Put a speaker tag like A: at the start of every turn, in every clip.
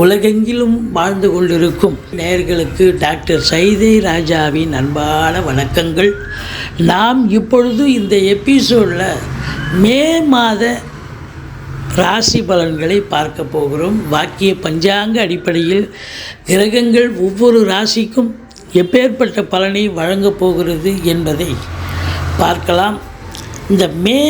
A: உலகெங்கிலும் வாழ்ந்து கொண்டிருக்கும் நேயர்களுக்கு டாக்டர் சைதை ராஜாவின் அன்பான வணக்கங்கள். நாம் இப்பொழுது இந்த எபிசோடில் மே மாத ராசி பலன்களை பார்க்க போகிறோம். வாக்கிய பஞ்சாங்க அடிப்படையில் கிரகங்கள் ஒவ்வொரு ராசிக்கும் எப்பேற்பட்ட பலனை வழங்கப் போகிறது என்பதை பார்க்கலாம். இந்த மே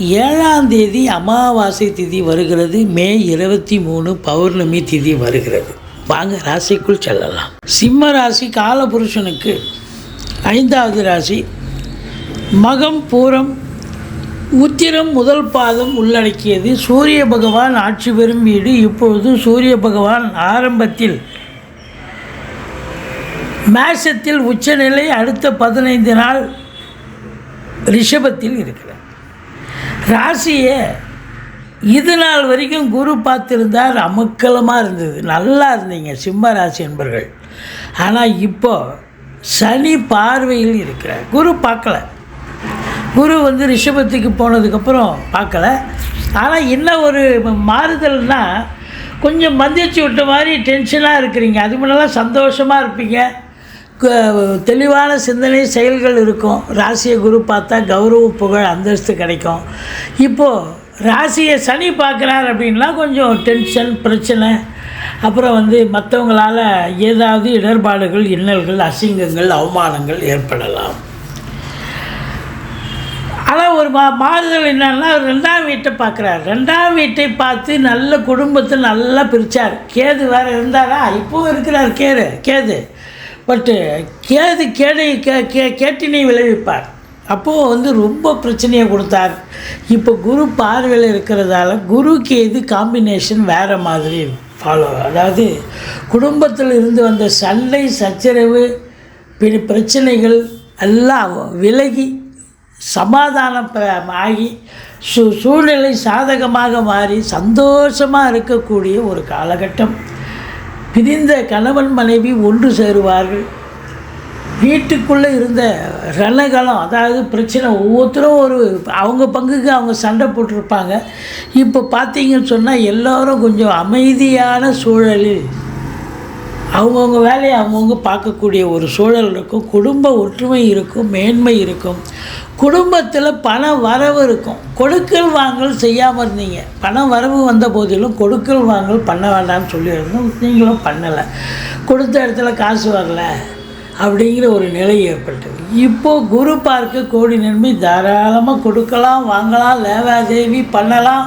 A: ஏழாம் தேதி அமாவாசை திதி வருகிறது. மே இருபத்தி மூணு பௌர்ணமி திதி வருகிறது. வாங்க ராசிக்குள் செல்லலாம். சிம்ம ராசி காலபுருஷனுக்கு ஐந்தாவது ராசி. மகம் பூரம் உத்திரம் முதல் பாதம் உள்ளடக்கியது. சூரிய பகவான் ஆட்சி பெறும் வீடு. இப்பொழுது சூரிய பகவான் ஆரம்பத்தில் மேஷத்தில் உச்சநிலை அடுத்த பதினைந்து நாள் ரிஷபத்தில் இருக்கிறார். ராசியை இது நாள் வரைக்கும் குரு பார்த்துருந்தார் அமுக்கலமாக இருந்தது. நல்லா இருந்தீங்க சிம்ம ராசி என்பர்கள். ஆனால் இப்போ சனி பார்வையில் இருக்கிறார். குரு பார்க்கல. குரு வந்து ரிஷபத்துக்கு போனதுக்கப்புறம் பார்க்கல. ஆனால் என்ன ஒரு மாறுதல்னால் கொஞ்சம் மந்திச்சு விட்ட மாதிரி டென்ஷனாக இருக்கிறீங்க. அது முன்னெல்லாம் சந்தோஷமாக இருப்பீங்க. தெளிவான சிந்தனை செயல்கள் இருக்கும். ராசியை குரு பார்த்தா கௌரவ புகழ் அந்தஸ்து கிடைக்கும். இப்போது ராசியை சனி பார்க்குறார் அப்படின்னா கொஞ்சம் டென்ஷன் பிரச்சனை. அப்புறம் வந்து மற்றவங்களால் ஏதாவது இடர்பாடுகள் இன்னல்கள் அசிங்கங்கள் அவமானங்கள் ஏற்படலாம். ஆனால் ஒரு மா மாறுதல் என்னன்னா ரெண்டாம் வீட்டை பார்க்குறாரு. ரெண்டாம் வீட்டை பார்த்து நல்ல குடும்பத்தை நல்லா பிரித்தார் கேது வேறு இருந்தாரா? இப்போவும் இருக்கிறார் கேது. கேது. பட்டு கேது கேடை கே கே கேட்டினை விளைவிப்பார். அப்போது வந்து ரொம்ப பிரச்சனையை கொடுத்தார். இப்போ குரு பார்வையில் இருக்கிறதால குரு கேது காம்பினேஷன் வேறு மாதிரி ஃபாலோ அதாவது குடும்பத்தில் இருந்து வந்த சண்டை சச்சரவு பின் பிரச்சனைகள் எல்லாம் விலகி சமாதானம் ப- ஆகி சூ சூழ்நிலை சாதகமாக மாறி சந்தோஷமாக இருக்கக்கூடிய ஒரு காலகட்டம். பிரிந்த கணவன் மனைவி ஒன்று சேருவார்கள். வீட்டுக்குள்ளே இருந்த ரணகலம் அதாவது பிரச்சனை ஒவ்வொருத்தரும் ஒரு அவங்க பங்குக்கு அவங்க சண்டை போட்டிருப்பாங்க. இப்போ பார்த்தீங்கன்னு சொன்னால் எல்லோரும் கொஞ்சம் அமைதியான சூழலில் அவங்கவுங்க வேலையை அவங்கவுங்க பார்க்கக்கூடிய ஒரு சூழல் இருக்கும். குடும்ப ஒற்றுமை இருக்கும் மேன்மை இருக்கும். குடும்பத்தில் பண வரவு இருக்கும். கொடுக்கல் வாங்கல் செய்யாமல் இருந்தீங்க. பண வரவு வந்த போதிலும் கொடுக்கல் வாங்கல் பண்ண வேண்டாம்னு சொல்லியிருந்தோம் நீங்களும் பண்ணலை. கொடுத்த இடத்துல காசு வரல அப்படிங்கிற ஒரு நிலை ஏற்பட்டது. இப்போது குரு பார்க்க கோடி நன்மை தாராளமாக கொடுக்கலாம் வாங்கலாம் லேவாதேவி பண்ணலாம்.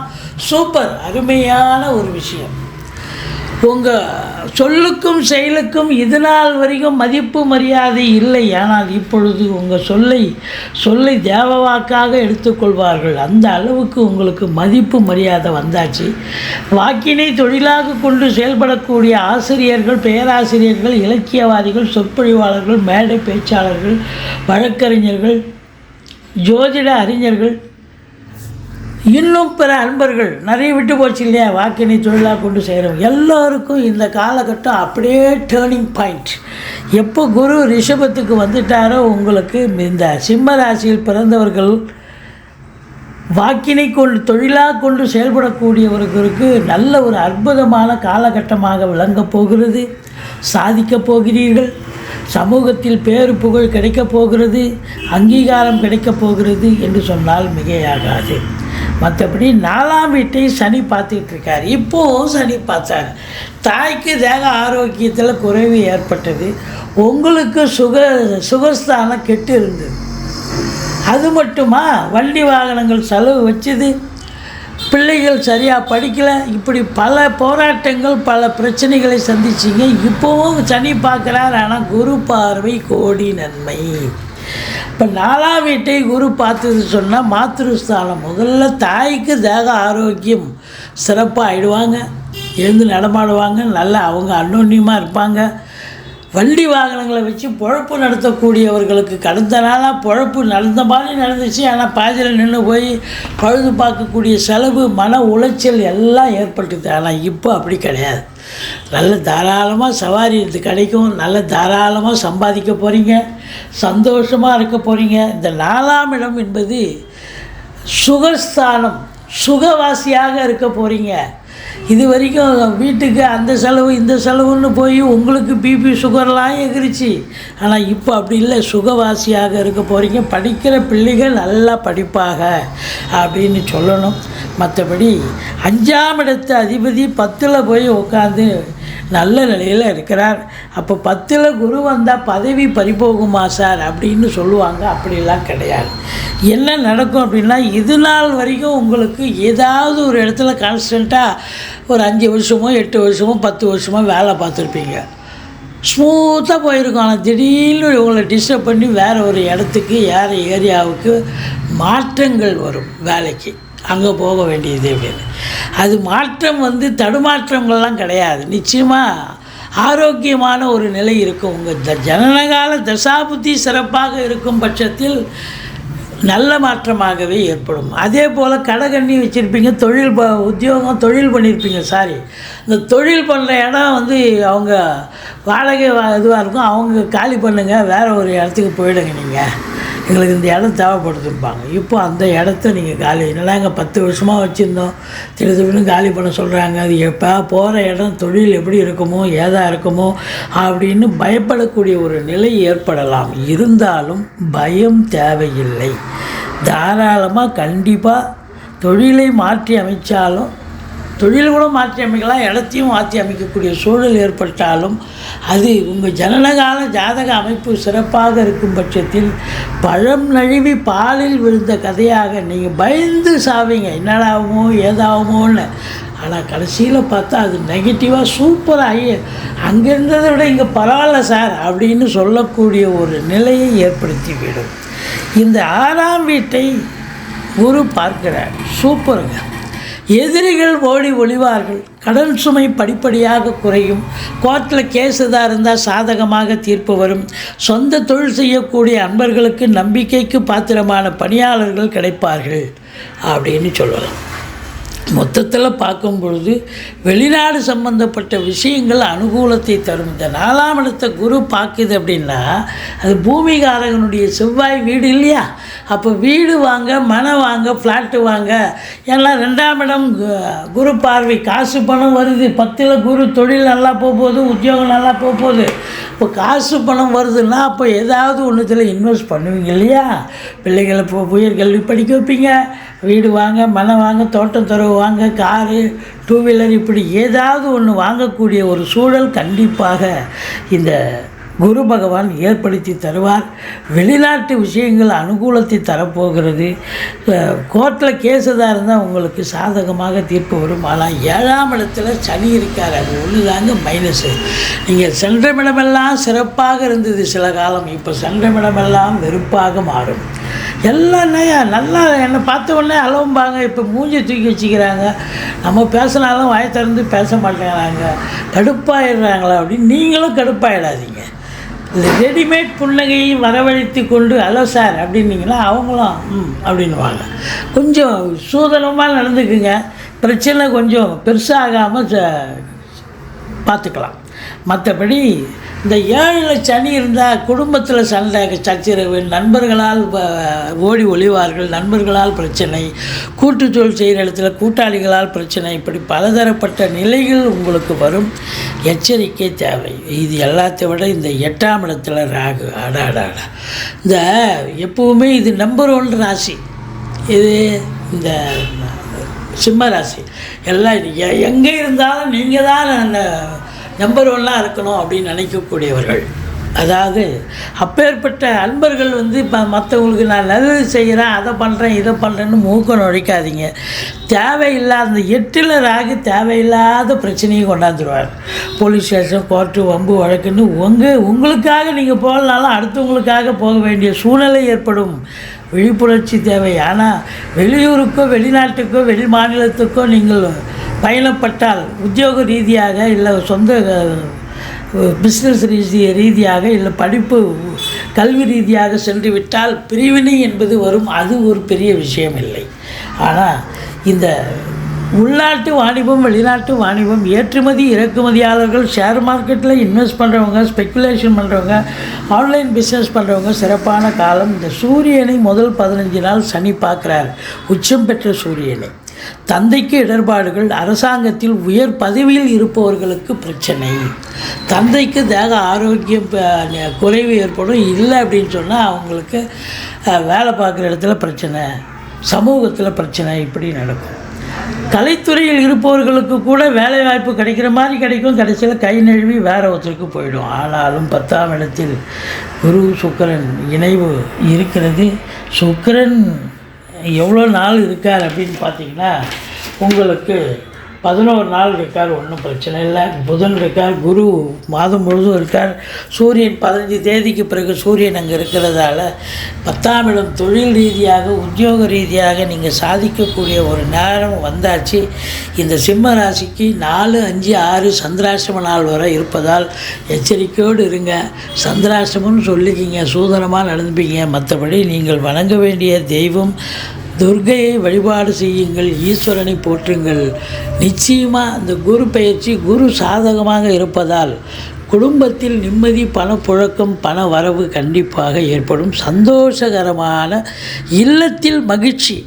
A: சூப்பர் அருமையான ஒரு விஷயம். உங்கள் சொல்லுக்கும் செயலுக்கும் இது நாள் வரைக்கும் மதிப்பு மரியாதை இல்லை. ஆனால் இப்பொழுது உங்கள் சொல்லை சொல்லை தேவவாக்காக எடுத்துக்கொள்வார்கள். அந்த அளவுக்கு உங்களுக்கு மதிப்பு மரியாதை வந்தாச்சு. வாக்கினை தொழிலாக கொண்டு செயல்படக்கூடிய ஆசிரியர்கள் பேராசிரியர்கள் இலக்கியவாதிகள் சொற்பொழிவாளர்கள் மேடை பேச்சாளர்கள் வழக்கறிஞர்கள் ஜோதிட அறிஞர்கள் இன்னும் பிற அன்பர்கள் நிறைய விட்டு போச்சு இல்லையா? வாக்கினை தொழிலாக கொண்டு செய்கிறோம் எல்லோருக்கும் இந்த காலகட்டம் அப்படியே டேர்னிங் பாயிண்ட் எப்போ குரு ரிஷபத்துக்கு வந்துட்டாரோ உங்களுக்கு இந்த சிம்ம ராசியில் பிறந்தவர்கள் வாக்கினை கொண்டு தொழிலாக கொண்டு செயல்படக்கூடியவர்களுக்கு நல்ல ஒரு அற்புதமான காலகட்டமாக விளங்கப் போகிறது. சாதிக்கப் போகிறீர்கள். சமூகத்தில் பேரு புகழ் கிடைக்கப் போகிறது. அங்கீகாரம் கிடைக்கப் போகிறது என்று சொன்னால் மிகையாகாது. மற்றபடி நாலாம் வீட்டை சனி பார்த்துக்கிட்டு இருக்கார் இப்போவும் சனி பார்த்தார். தாய்க்கு தேக ஆரோக்கியத்தில் குறைவு ஏற்பட்டது. உங்களுக்கு சுக சுகஸ்தானம் கெட்டு இருந்தது. அது மட்டுமா? வண்டி வாகனங்கள் செலவு வச்சுது. பிள்ளைகள் சரியாக படிக்கலை. இப்படி பல போராட்டங்கள் பல பிரச்சனைகளை சந்திச்சிங்க. இப்போவும் சனி பார்க்குறார். ஆனால் குரு பார்வை கோடி நன்மை. இப்போ நாலா வீட்டை குரு பார்த்தது சொன்னால் மாத்திருஸ்தானம். முதல்ல தாய்க்கு தேக ஆரோக்கியம் சிறப்பாக ஆயிடுவாங்க எழுந்து நடமாடுவாங்க. நல்லா அவங்க அன்னோன்யமாக இருப்பாங்க. வண்டி வாகனங்களை வச்சு பொழப்பு நடத்தக்கூடியவர்களுக்கு கடந்த நாளாக பொழப்பு நடந்த மாதிரி நடந்துச்சு. ஆனால் பாதியில் நின்று போய் பழுது பார்க்கக்கூடிய செலவு மன உளைச்சல் எல்லாம் ஏற்பட்டுது. ஆனால் இப்போ அப்படி கிடையாது. நல்ல தாராளமாக சவாரி இது கிடைக்கும். நல்ல தாராளமாக சம்பாதிக்க போகிறீங்க சந்தோஷமாக இருக்க போகிறீங்க இந்த நாலாம் இடம் என்பது சுகஸ்தானம் சுகவாசியாக இருக்க போகிறீங்க இது வரைக்கும் வீட்டுக்கு அந்த செலவு இந்த செலவுன்னு போய் உங்களுக்கு பிபி சுகர்லாம் எகிரிச்சு. ஆனால் இப்போ அப்படி இல்லை. சுகவாசியாக இருக்க போகிறீங்க படிக்கிற பிள்ளைகள் நல்லா படிப்பாக அப்படின்னு சொல்லணும். மற்றபடி அஞ்சாம் இடத்து அதிபதி பத்தில் போய் உட்காந்து நல்ல நிலையில் இருக்கிறார். அப்போ பத்தில் குரு வந்தால் பதவி பறிபோகுமா சார்? அப்படின்னு சொல்லுவாங்க. அப்படிலாம் கிடையாது. என்ன நடக்கும் அப்படின்னா இது நாள் வரைக்கும் உங்களுக்கு ஏதாவது ஒரு இடத்துல கான்ஸ்டண்ட்டாக ஒரு அஞ்சு வருஷமோ எட்டு வருஷமோ பத்து வருஷமோ வேலை பார்த்துருப்பீங்க. ஸ்மூத்தாக போயிருக்கும். ஆனால் திடீர்னு உங்களை டிஸ்டர்ப் பண்ணி வேறு ஒரு இடத்துக்கு வேறு ஏரியாவுக்கு மாற்றங்கள் வரும் வேலைக்கு. அங்கே போக வேண்டியது அப்படின்னு. அது மாற்றம் வந்து தடுமாற்றங்கள்லாம் கிடையாது. நிச்சயமாக ஆரோக்கியமான ஒரு நிலை இருக்கும். உங்கள் த ஜனனகால தசாபுத்தி சிறப்பாக இருக்கும் பட்சத்தில் நல்ல மாற்றமாகவே ஏற்படும். அதே போல் கடைகண்ணி வச்சுருப்பீங்க தொழில் ப உத்தியோகம் தொழில் பண்ணியிருப்பீங்க சாரி இந்த தொழில் பண்ணுற இடம் வந்து அவங்க வாடகை இதுவாக இருக்கும். அவங்க காலி பண்ணுங்கள் வேறு ஒரு இடத்துக்கு போயிடுங்க நீங்கள் எங்களுக்கு இந்த இடம் தேவைப்படுதும்பாங்க. இப்போ அந்த இடத்த நீங்கள் காலி என்னடா இங்கே பத்து வருஷமாக வச்சுருந்தோம். திரு திருன்னு காலி பண்ண சொல்கிறாங்க அது எப்போ போகிற இடம் தொழில் எப்படி இருக்குமோ ஏதா இருக்குமோ அப்படின்னு பயப்படக்கூடிய ஒரு நிலை ஏற்படலாம். இருந்தாலும் பயம் தேவையில்லை. தாராளமாக கண்டிப்பாக தொழிலை மாற்றி அமைச்சாலும் தொழில் கூட மாற்றி அமைக்கலாம் இடத்தையும் மாற்றி அமைக்கக்கூடிய சூழல் ஏற்பட்டாலும் அது உங்கள் ஜனனகால ஜாதக அமைப்பு சிறப்பாக இருக்கும் பட்சத்தில் பழம் நழுவி பாலில் விழுந்த கதையாக நீங்கள் பயந்து சாவீங்க. என்னடாகுமோ ஏதாகுமோன்னு. ஆனால் கடைசியில் பார்த்தா அது நெகட்டிவாக சூப்பராகி அங்கே இருந்ததை விட இங்கே பரவாயில்ல சார் அப்படின்னு சொல்லக்கூடிய ஒரு நிலையை ஏற்படுத்திவிடும். இந்த ஆறாம் வீட்டை குரு பார்க்கிறார். சூப்பருங்க. எதிரிகள் ஓடி ஒளிவார்கள். கடன் சுமை படிப்படியாக குறையும். கோர்ட்டில் கேஸ் எதாக இருந்தால் சாதகமாக தீர்ப்பு வரும். சொந்த தொழில் செய்யக்கூடிய அன்பர்களுக்கு நம்பிக்கைக்கு பாத்திரமான பணியாளர்கள் கிடைப்பார்கள். அப்படின்னு சொல்லலாம். மொத்தத்தில் பார்க்கும் பொழுது வெளிநாடு சம்பந்தப்பட்ட விஷயங்கள் அனுகூலத்தை தரும். இந்த நாலாம் இடத்த குரு பார்க்குது அப்படின்னா அது பூமிகாரகனுடைய செவ்வாய் வீடு இல்லையா? அப்போ வீடு வாங்க மனை வாங்க ஃப்ளாட்டு வாங்க. எல்லாம் ரெண்டாம் இடம் கு- குரு பார்வை. காசு பணம் வருது. பத்தில் குரு தொழில் நல்லா போக போகுது உத்தியோகம் நல்லா போக போகுது இப்போ காசு பணம் வருதுன்னா அப்போ ஏதாவது ஒன்றுத்தில் இன்வெஸ்ட் பண்ணுவீங்க இல்லையா? பிள்ளைகளை இப்போ உயர்கல்வி படிக்க வைப்பீங்க. வீடு வாங்க மனம் வாங்க தோட்டம் துறவு வாங்க காரு டூ வீலர் இப்படி ஏதாவது ஒன்று வாங்கக்கூடிய ஒரு சூழல் கண்டிப்பாக இந்த குரு பகவான் ஏற்படுத்தி தருவார். வெளிநாட்டு விஷயங்கள் அனுகூலத்தை தரப்போகிறது. கோர்ட்டில் கேஸதாக இருந்தால் உங்களுக்கு சாதகமாக தீர்ப்பு வரும். ஆனால் ஏழாம் இடத்துல சனி இருக்கார். அது ஒன்று தாங்க மைனஸு நீங்கள் சென்ற இடமெல்லாம் சிறப்பாக இருந்தது சில காலம். இப்போ சென்ற இடமெல்லாம் வெறுப்பாக மாறும். எல்லாம் என்னையா நல்லா என்னை பார்த்த உடனே அளவும்பாங்க இப்போ மூஞ்சி தூக்கி வச்சுக்கிறாங்க. நம்ம பேசினாலும் வாய திறந்து பேச மாட்டேங்கிறாங்க. கடுப்பாயிடுறாங்களா அப்படின்னு நீங்களும் கடுப்பாயிடாதீங்க. இந்த ரெடிமேட் புன்னகையை வரவழைத்து கொண்டு ஹலோ சார் அப்படின்னீங்கன்னா அவங்களும் ம் அப்படின்னுவாங்க. கொஞ்சம் சூதனமாக நடந்துக்குங்க. பிரச்சனை கொஞ்சம் பெருசாகாமல் பார்த்துக்கலாம். மற்றபடி இந்த ஏழில் சனி இருந்தால் குடும்பத்தில் சண்டை சச்சரவு நண்பர்களால் ஓடி ஒளிவார்கள் நண்பர்களால் பிரச்சனை கூட்டுச்சொல் செய்கிற இடத்துல கூட்டாளிகளால் பிரச்சனை இப்படி பலதரப்பட்ட நிலைகள் உங்களுக்கு வரும். எச்சரிக்கை தேவை. இது எல்லாத்தை விட இந்த எட்டாம் இடத்துல ராகு அடா இந்த எப்பவுமே இது நம்பர் ஒன் ராசி. இது இந்த சிம்ம ராசி. எல்லாம் எங்கே இருந்தாலும் நீங்கள் தான் நம்பர் ஒன்னாக இருக்கணும் அப்படின்னு நினைக்கக்கூடியவர்கள். அதாவது அப்பேற்பட்ட அன்பர்கள் வந்து இப்போ மற்றவங்களுக்கு நான் நல்லது செய்கிறேன் அதை பண்ணுறேன் இதை பண்ணுறேன்னு மூக்க நுழைக்காதீங்க. தேவையில்லாத அந்த எட்டில் ராகு தேவையில்லாத பிரச்சனையை கொண்டாந்துருவார். போலீஸ் ஸ்டேஷன் கோர்ட்டு வம்பு வழக்குன்னு உங்கள் உங்களுக்காக நீங்கள் போகலனாலும் அடுத்தவங்களுக்காக போக வேண்டிய சூழ்நிலை ஏற்படும். விழிப்புணர்ச்சி தேவை. ஆனால் வெளியூருக்கோ வெளிநாட்டுக்கோ வெளி மாநிலத்துக்கோ நீங்கள் பயணப்பட்டால் உத்தியோக ரீதியாக இல்லை சொந்த பிஸ்னஸ் ரீதி ரீதியாக இல்லை படிப்பு கல்வி ரீதியாக சென்று விட்டால் பிரிவினை என்பது வரும். அது ஒரு பெரிய விஷயம் இல்லை. ஆனால் இந்த உள்நாட்டு வாணிபம் வெளிநாட்டு வாணிபம் ஏற்றுமதி இறக்குமதியாளர்கள் ஷேர் மார்க்கெட்டில் இன்வெஸ்ட் பண்ணுறவங்க ஸ்பெக்குலேஷன் பண்ணுறவங்க ஆன்லைன் பிஸ்னஸ் பண்ணுறவங்க சிறப்பான காலம். இந்த சூரியனை முதல் பதினஞ்சு நாள் சனி பார்க்குறார். உச்சம் பெற்ற சூரியனை. தந்தைக்கு இடர்பாடுகள் அரசாங்கத்தில் உயர் பதவியில் இருப்பவர்களுக்கு பிரச்சனை. தந்தைக்கு தேக ஆரோக்கியம் குறைவு ஏற்படும் இல்லை அப்படின்னு சொன்னால் அவங்களுக்கு வேலை பார்க்குற இடத்துல பிரச்சனை சமூகத்தில் பிரச்சனை இப்படி நடக்கும். கலைத்துறையில் இருப்பவர்களுக்கு கூட வேலை வாய்ப்பு கிடைக்கிற மாதிரி கிடைக்கும். கடைசியில் கை நழுவி வேற ஒருத்தருக்கு போயிடும். ஆனாலும் பத்தாம் இடத்தில் குரு சுக்கரன் இணைவு இருக்கிறது. சுக்கரன் எவ்வளோ நாள் இருக்கார் அப்படின்னு பார்த்தீங்கன்னா உங்களுக்கு பதினோரு நாள் இருக்கார் ஒன்றும் பிரச்சனை இல்லை. புதன் இருக்கார் குரு மாதம் முழுதும் இருக்கார். சூரியன் பதினஞ்சு தேதிக்கு பிறகு சூரியன் அங்கே இருக்கிறதால பத்தாம் இடம் தொழில் ரீதியாக உத்தியோக ரீதியாக நீங்கள் சாதிக்கக்கூடிய ஒரு நேரம் வந்தாச்சு. இந்த சிம்ம ராசிக்கு நாலு அஞ்சு ஆறு சந்திராசிரம நாள் வரை இருப்பதால் எச்சரிக்கையோடு இருங்க. சந்திராசிரமம்னு சொல்லிக்கிங்க சூதனமாக நடந்துப்பீங்க. மற்றபடி நீங்கள் வணங்க வேண்டிய தெய்வம் துர்கையை வழிபாடு செய்யுங்கள் ஈஸ்வரனை போற்றுங்கள். நிச்சயமாக அந்த குரு பயிற்சி குரு சாதகமாக இருப்பதால் குடும்பத்தில் நிம்மதி பணப்புழக்கம் பண வரவு கண்டிப்பாக ஏற்படும். சந்தோஷகரமான இல்லத்தில் மகிழ்ச்சி.